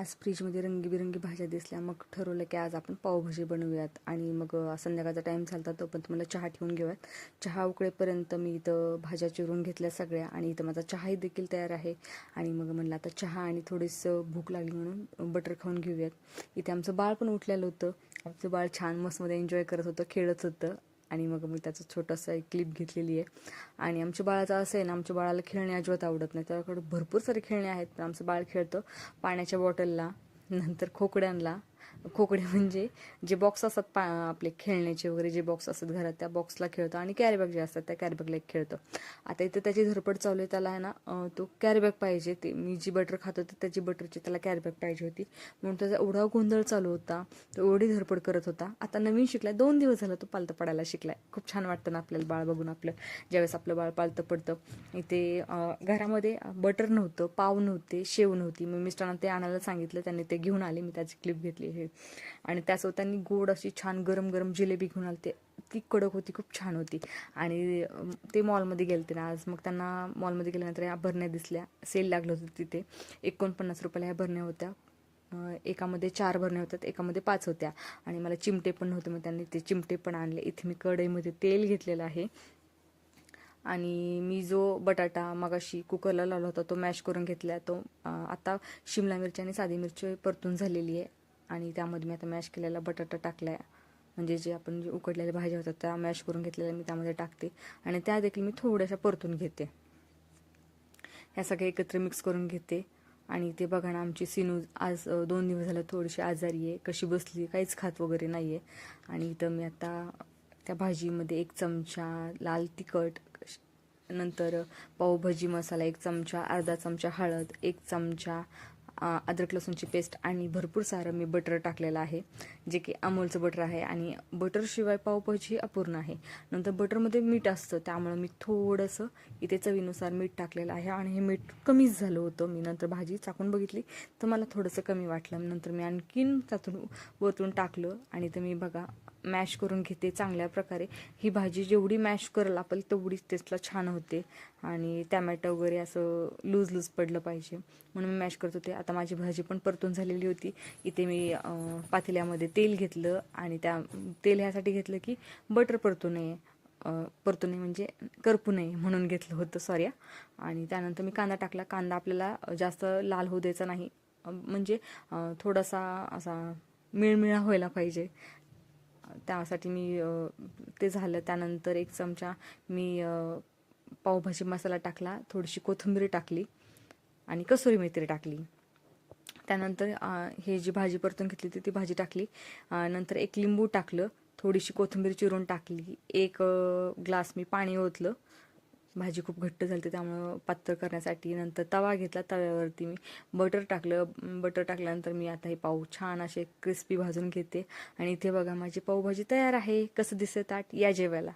आज फ्रीजमध्ये रंगीबिरंगी भाज्या दिसल्या. मग ठरवलं की आज आपण पावभाजी बनवूयात. आणि मग संध्याकाळचा टाईम झाला पण तुम्हाला चहा ठेवून घेऊयात. चहा उकळेपर्यंत मी इथं भाज्या चिरून घेतल्या सगळ्या. आणि इथं माझा चहाही देखील तयार आहे. आणि मग म्हणलं आता चहा आणि थोडीसं भूक लागली म्हणून बटर खाऊन घेऊयात. इथे आमचं बाळ पण उठलेलं होतं. आमचं बाळ छान मस्तमध्ये एन्जॉय करत होतं खेळत होतं. आणि मग मी त्याचं छोटंसं एक क्लिप घेतलेली आहे. आणि आमच्या बाळाचं असं आहे ना आमच्या बाळाला खेळणे अजिबात आवडत नाही. त्याकडे भरपूर सारे खेळणे आहेत पण आमचं बाळ खेळतं पाण्याच्या बॉटलला नंतर खोकड्यांना खोकडे म्हणजे जे बॉक्स असतात पा आपले खेळण्याचे वगैरे जे बॉक्स असतात घरात त्या बॉक्सला खेळतो आणि कॅरीबॅग जे असतात त्या कॅरीबॅगला एक खेळतो. आता इथं त्याची धडपड चालू आहे त्याला आहे ना तो कॅरीबॅग पाहिजे. ते मी जी बटर खात होते त्याची बटरची त्याला कॅरीबॅग पाहिजे होती. म्हणून त्याचा एवढा गोंधळ चालू होता तो एवढी धडपड करत होता. आता नवीन शिकलाय दोन दिवस झाला तो पालतं पडायला शिकलाय. खूप छान वाटतं ना आपल्याला बाळ बघून आपलं. ज्यावेळेस आपलं बाळ पालतं पडतं इथे घरामध्ये बटर नव्हतं पाव नव्हते शेव नव्हती. मी मिस्टरांना ते आणायला सांगितलं त्यांनी ते घेऊन आले. मी त्याची क्लिप घेतली हे आणि त्यासोबत त्यांनी गोड अशी छान गरम गरम जिलेबी घेऊन आली ते ती कडक होती खूप छान होती. आणि ते मॉलमध्ये गेलते ना आज मग त्यांना मॉलमध्ये गेल्यानंतर या भरण्या दिसल्या. सेल लागलं होतं तिथे. एकोणपन्नास रुपयाला ह्या भरण्या होत्या. एकामध्ये चार भरण्या होत्या एकामध्ये पाच होत्या. आणि मला चिमटे पण नव्हते मग त्यांनी ते चिमटे पण आणले. इथे मी कढईमध्ये तेल घेतलेलं आहे. आणि मी जो बटाटा मगाशी कुकरला लावला होता तो मॅश करून घेतला. तो आता शिमला मिरची आणि साधी मिरची परतून झालेली आहे. आणि त्यामध्ये मी आता मॅश केलेला बटाटा टाकला आहे म्हणजे जे आपण जे उकडलेल्या भाज्या होतात त्या मॅश करून घेतलेल्या मी त्यामध्ये टाकते. आणि त्या देखील मी थोड्याशा परतून घेते. ह्या सगळ्या एकत्र मिक्स करून घेते. आणि ते बघा ना आमची सिनू आज दोन दिवस झालं थोडीशी आजारी आहे कशी बसली काहीच खात वगैरे नाही आहे आणि इथं मी आता त्या भाजीमध्ये एक चमचा लाल तिखट नंतर पावभाजी मसाला एक चमचा अर्धा चमचा हळद एक चमचा अद्रक लसूणची पेस्ट आणि भरपूर सारं मी बटर टाकलेलं आहे जे की अमूलचं बटर आहे आणि बटरशिवाय पावभाजी अपूर्ण आहे. नंतर बटरमध्ये मीठ असतं त्यामुळं मी थोडंसं इथे चवीनुसार मीठ टाकलेलं आहे आणि हे मीठ कमीच झालं होतं. मी नंतर भाजी चाकून बघितली तर मला थोडंसं कमी वाटलं. नंतर मी आणखीन त्यातून वरतून टाकलं आणि तर मी बघा मॅश करून घेते चांगल्या प्रकारे. ही भाजी जेवढी मॅश करल आपण तेवढीच टेस्टला छान होते. आणि टॅमॅटो वगैरे असं लूज लूज पडलं पाहिजे. म्हणून मी मॅश करत होते. आता माझी भाजी पण परतून झालेली होती. इथे मी पातेल्यामध्ये तेल घेतलं आणि त्या तेल ह्यासाठी घेतलं की बटर परतू नये. परतू नये म्हणजे करपू नये म्हणून घेतलं होतं सॉरी आणि त्यानंतर मी कांदा टाकला. कांदा आपल्याला जास्त लाल होऊ द्यायचा नाही. म्हणजे थोडासा असा मिळमिळा व्हायला पाहिजे. त्यासाठी मी ते झालं. त्यानंतर एक चमचा मी पावभाजी मसाला टाकला. थोडीशी कोथिंबीर टाकली आणि कसुरी मेथी टाकली. त्यानंतर हे जी भाजी परतून घेतली होती ती भाजी टाकली. नंतर एक लिंबू टाकलं. थोडीशी कोथिंबीर चिरून टाकली. एक ग्लास मी पाणी ओतलं. भाजी खूप घट्ट झाली होती त्यामुळं पातळ करण्यासाठी. नंतर तवा घेतला तव्यावरती मी बटर टाकलं. बटर टाकल्यानंतर मी आता हे पाव छान असे क्रिस्पी भाजून घेते. आणि इथे बघा माझी पावभाजी तयार आहे. कसं दिसतं ताट? या जेवायला.